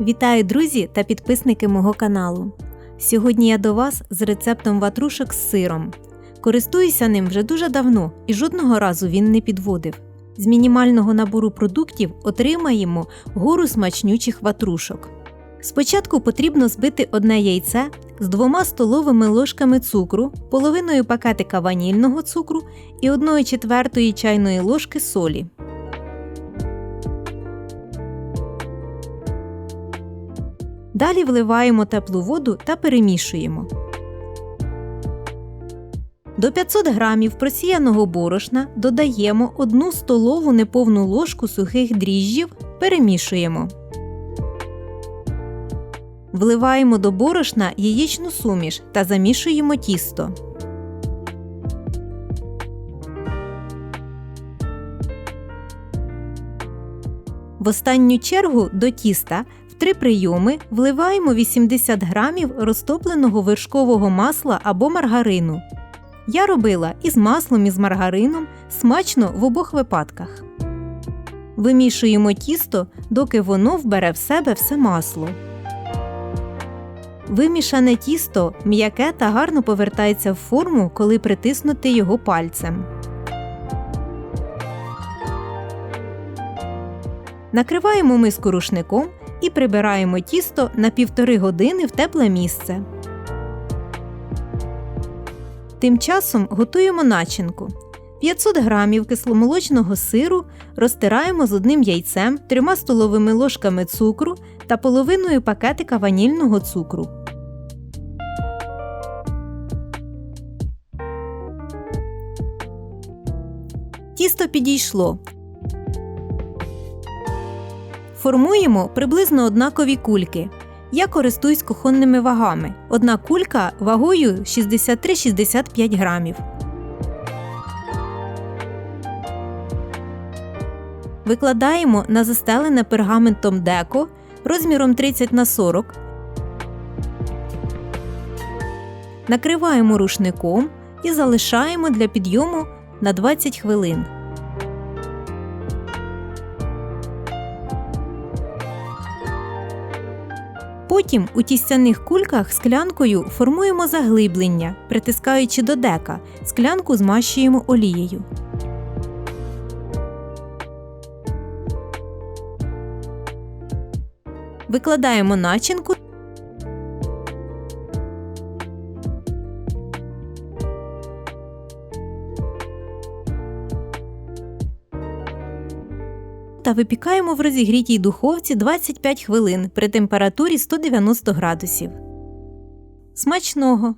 Вітаю, друзі та підписники мого каналу. Сьогодні я до вас з рецептом ватрушок з сиром. Користуюся ним вже дуже давно і жодного разу він не підводив. З мінімального набору продуктів отримаємо гору смачнючих ватрушок. Спочатку потрібно збити одне яйце з двома столовими ложками цукру, половиною пакетика ванільного цукру і 1 четвертої чайної ложки солі. Далі вливаємо теплу воду та перемішуємо. До 500 грамів просіяного борошна додаємо 1 столову неповну ложку сухих дріжджів, перемішуємо. Вливаємо до борошна яєчну суміш та замішуємо тісто. В останню чергу до тіста в три прийоми вливаємо 80 грамів розтопленого вершкового масла або маргарину. Я робила із маслом і з маргарином смачно в обох випадках. Вимішуємо тісто, доки воно вбере в себе все масло. Вимішане тісто м'яке та гарно повертається в форму, коли притиснути його пальцем. Накриваємо миску рушником і прибираємо тісто на півтори години в тепле місце. Тим часом готуємо начинку. 500 грамів кисломолочного сиру розтираємо з одним яйцем, трьома столовими ложками цукру та половиною пакетика ванільного цукру. Тісто підійшло. Формуємо приблизно однакові кульки. Я користуюсь кухонними вагами. Одна кулька вагою 63-65 грамів. Викладаємо на застелене пергаментом деко розміром 30 на 40. Накриваємо рушником і залишаємо для підйому на 20 хвилин. Потім у тістяних кульках склянкою формуємо заглиблення, притискаючи до дека, склянку змащуємо олією. Викладаємо начинку. Та випікаємо в розігрітій духовці 25 хвилин при температурі 190 градусів. Смачного!